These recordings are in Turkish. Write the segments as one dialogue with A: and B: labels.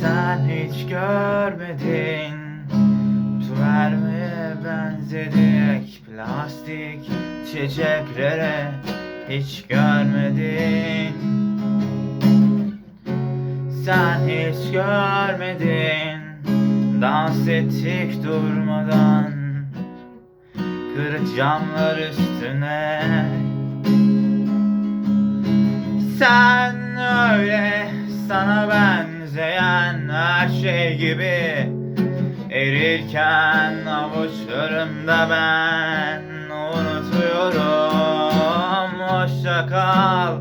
A: Sen hiç görmedin. Vermeye benzedik plastik çiçeklere hiç görmedin. Sen hiç görmedin. Dans ettik durmadan. Kırık camlar üstüne. Sen öyle gibi Erirken avuçlarımda ben unutuyorum. Hoşça kal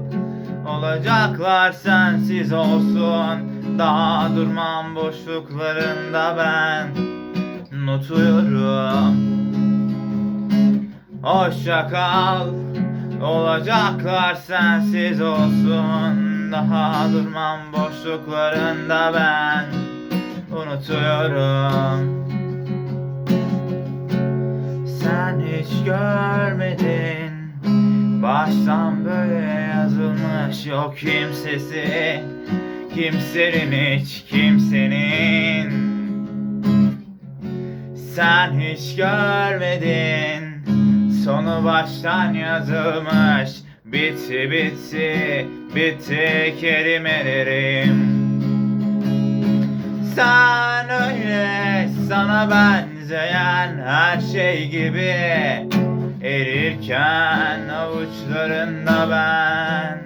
A: Olacaklar sensiz olsun. Daha durmam boşluklarında ben Unutuyorum. Hoşça kal Olacaklar sensiz olsun. Daha durmam boşluklarında ben Unutuyorum. Sen hiç görmedin. Baştan böyle yazılmış yok kimsesi. Kimsenin hiç kimsenin. Sen hiç görmedin. Sonu baştan yazılmış. Bitti bitti bitti kelimelerim Sen öyle sana benzeyen her şey gibi Erirken avuçlarında ben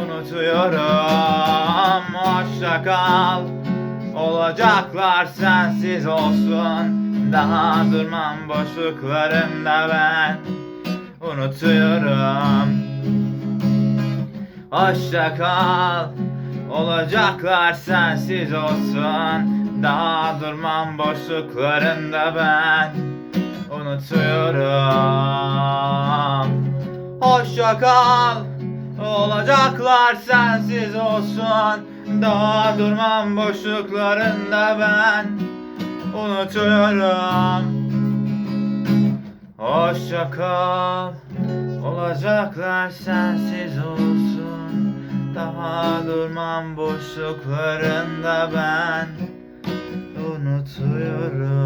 A: unutuyorum. Hoşça kal Olacaklar sensiz olsun. Daha durmam boşluklarında ben Unutuyorum. Hoşça kal Olacaklar sensiz olsun. Daha durmam boşluklarında ben. Unutuyorum. Hoşça kal. Olacaklar sensiz olsun. Daha durmam boşluklarında ben. Unutuyorum. Hoşça kal. Olacaklar sensiz olsun Daha durmam boşluklarında ben Unutuyorum